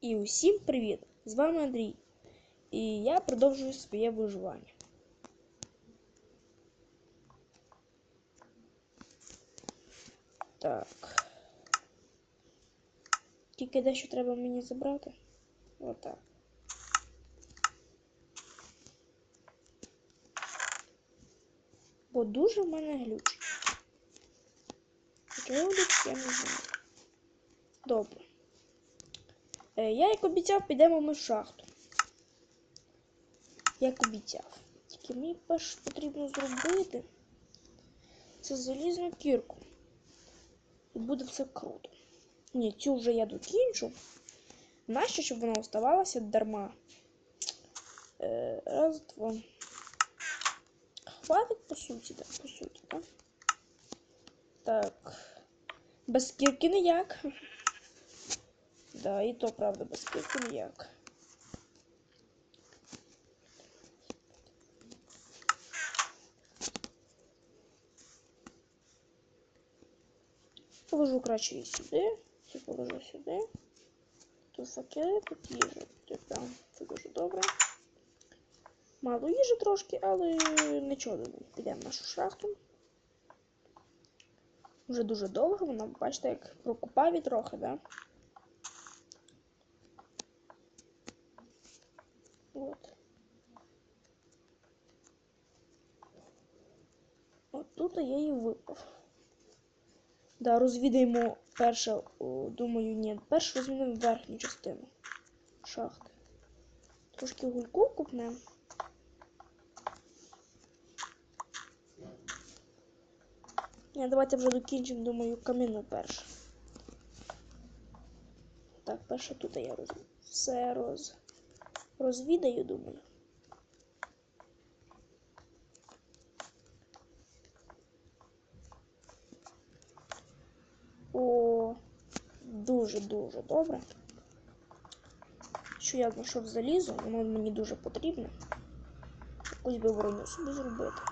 І усім привіт! З вами Андрій. І я продовжую своє виживання. Так. Тільки дещо треба мені забрати. Отак. Бо дуже в мене глючить. Чого глючить, я не знаю. Добре. Е, Я, як обіцяв, підемо ми в шахту. Як обіцяв. Тільки мені перш потрібно зробити це залізну кірку. І буде все круто. Ні, цю вже я докінчу. Нащо, щоб вона оставалася дарма? Е, раз, два. Хватить по суті, так, по суті, так? Так. Без кірки ніяк. Да, і то правда, без кірки ніяк. Положу краще її сюди. Це положу сюди. Тут факели, тут їжа. Тут прям це дуже добре. Мало їжі трошки, але нічого. Підемо в нашу шахту. Вже дуже довго, вона, бачите, як прокупав і трохи, да? От. Тут я її випав. Да, розвідаємо перше, думаю, ні. Перше розвідаємо верхню частину шахти. Трошки гульку купнемо. Ні, давайте вже докінчимо, думаю, каміну перше. Так, перше тут я роз... все роз... розвідаю, думаю. О, дуже-дуже добре. Що я знайшов залізо, воно мені дуже потрібно. Якусь би броню собі зробити.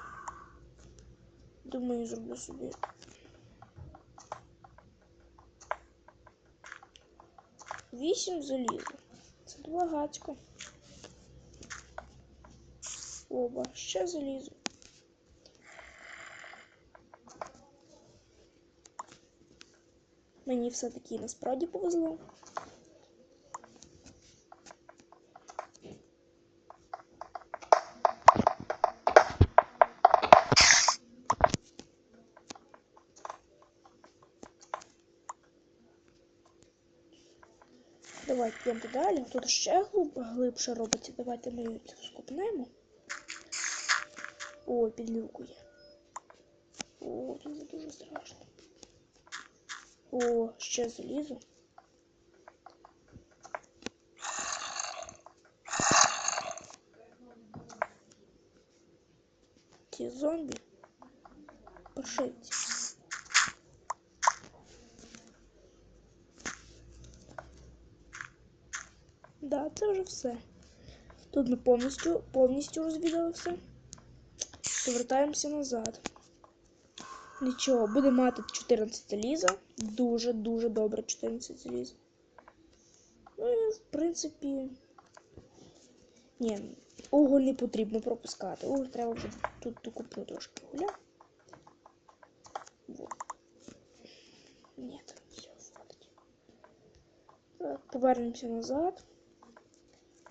Думаю, зроблю собі. Вісім заліза. Це багатько. Оба, ще залізо. Мені все-таки насправді повезло. Давайте йдемо далі. Тут ще глиб, глибше робиться. Давайте ми її скупнемо. Ой, підлюкує. О, тут дуже страшно. О, ще залізо. Ті зомбі. Пошивці. Да, це вже все. Тут ми повністю повністю розвідали все. Повертаємося назад. Нічого, буде мати 14 заліза. Дуже-дуже добре 14 заліза. Ну і в принципі. Ні, уголь не потрібно пропускати. Уголь треба вже тут докуплю трошки угля. Ні, все, хватить. Так, повернемося назад.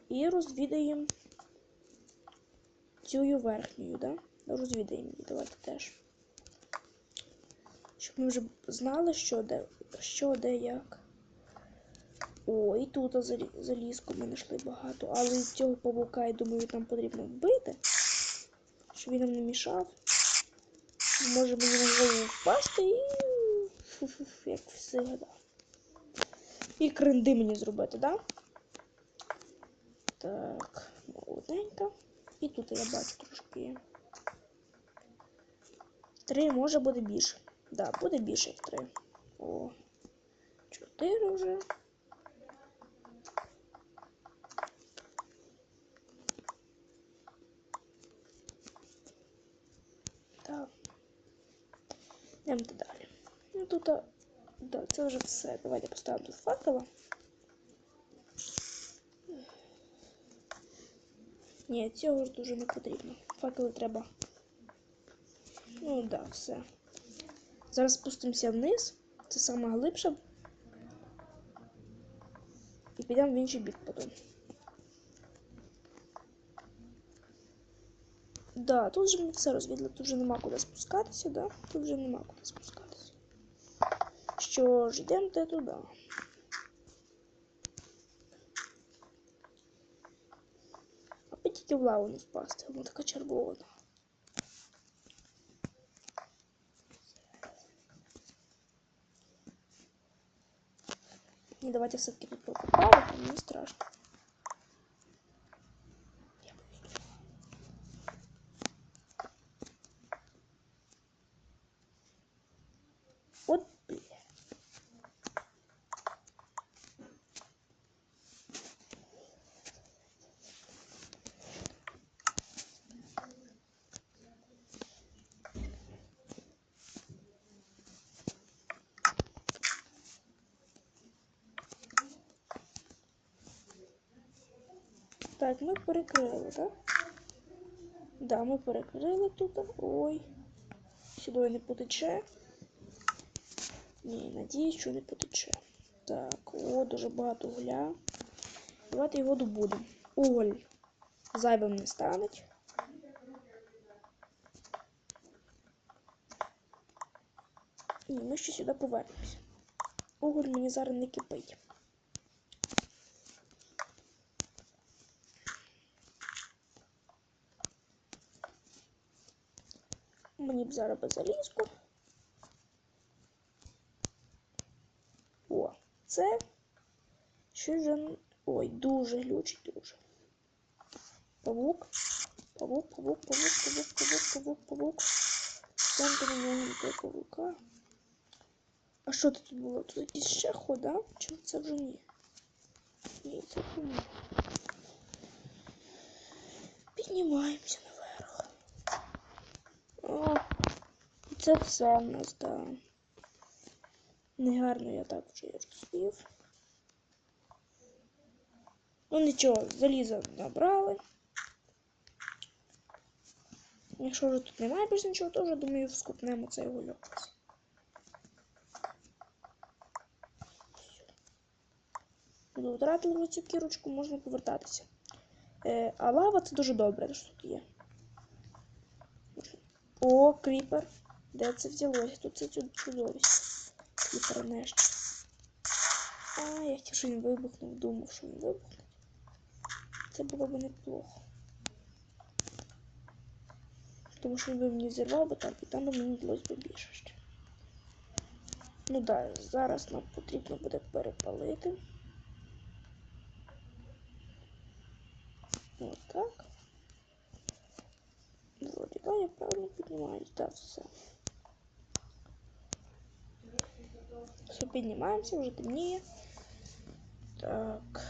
І розвідаємо цю верхню, да? Розвідаємо її, давайте теж. Щоб ми вже знали, що де, що де як. О, і тут залізку ми знайшли багато. Але цього павука, я думаю, нам потрібно вбити, щоб він нам не мішав. Може мені на голову впасти і. Фу-фу, як завжди. І кренди мені зробити? Да? Так, молоденько. І тут я бачу трошки. Три може буде більше. Да, буде більше як 3. О, чотири вже. Так. Йдемо далі. Ну тут, да, це вже все. Давайте поставимо тут факела. Ні, цього ж дуже не потрібно. Факели треба. Ну так, да, все. Зараз спустимося вниз. Це саме глибше. І підемо в інший бік потім. Да, тут же ми все розвідали, тут вже нема куди спускатися, да? Тут вже нема куди спускатися. Що ж, йдемо те туди. Аби тільки в лаву не впасти, вона така червона. Ні, давайте все-таки тут покупали, мені страшно. Я боюсь. От бля. Так, ми перекрили, так? Да, ми перекрили тут. Ой. Сюди не потече. Ні, надіюсь, що не потече. Так, о, дуже багато угля. Давайте його добудемо. Уголь зайвим не стане. Ні, ми ще сюди повернемося. Уголь мені зараз не кипить. Мені б зараз би залізку. О, це що вже. Ой, дуже глючить дуже. Павук. Павук, павук, павук, павук, павук, павук, павук. Там до нього до павука. А що тут було? Тут якийсь ще хода? Чи це вже ні? Ні, це вже ні. Піднімаємося наверх. це все в нас, да. Негарно я так вже розвів. Ну нічого, заліза набрали. Якщо вже тут немає більше нічого, то вже думаю вскупнемо цей гульок. Ну, Втратили цю кірочку, можна повертатися. Е, а лава це дуже добре, що тут є. О, кріпер. Де це взялося? Тут це чудовище. Кріпер нещ. А, я хотів, що він вибухнув, думав, що він вибухне. Це було б неплохо. Тому що він би мені зірвав би так, і там би мені вдалося б більше ще. Ну так, да, зараз нам потрібно буде перепалити. Ось так. Вроді, да, я правильно піднімаюсь, так, все. Все, піднімаємося, вже темніє. Так.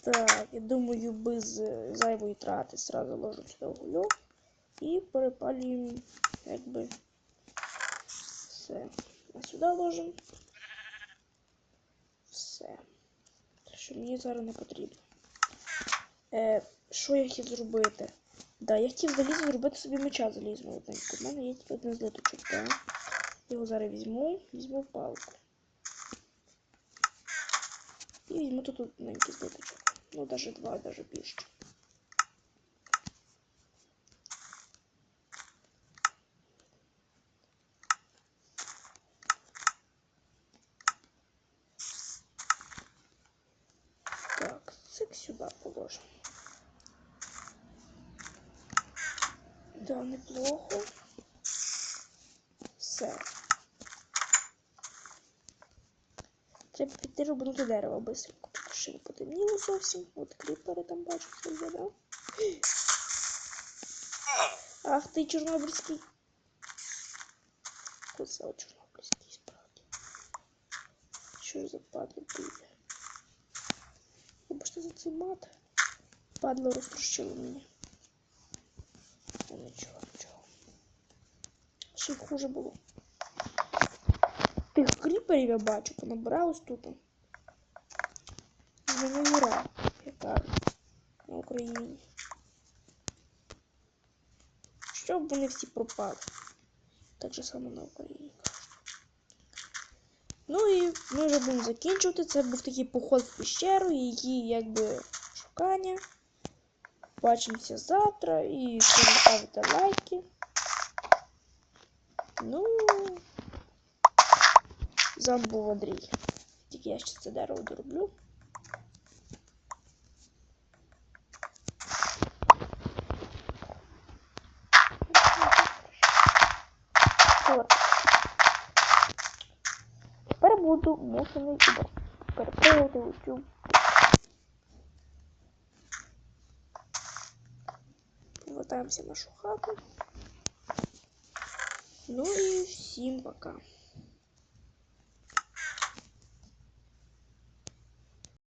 Так, я думаю, без зайвої трати сразу ложимо сюди углю і перепалюємо якби все. Сюди ложимо все. Що мені зараз не потрібно. Е, Що я хотів зробити? Да, я хотів залізти зробити собі меча залізного одненько. У мене є тільки один злиточок, так. Його зараз візьму, візьму палку. І візьму тут одненький злиточок. Ну, даже два, навіть більше. Так, цик сюда положим. Да, неплохо. Все. Треба піти рубнути дерево быстренько, тому що не потемніло зовсім. От кріпери там бачу, це є, да? Ах ти чорнобильський. Кусав чорнобильський справді. Що за падло буде? Вибачте за цей мат. Падло розтрощило мені. Ну нічого. ще й хуже було. Тих кріперів я бачу, понабиралось тут. З мене гора, як кажуть, на Україні. Щоб вони всі пропали. Так же само на Україні. Ну і ми вже будемо закінчувати. Це був такий поход в пещеру, її якби шукання. Бачимося завтра і ставте лайки. Ну, з Андрій. Тільки я ще це дерево дороблю. От. Тепер буду мусений перепилити оцю. Повертаємося в нашу хату. Ну і всім пока.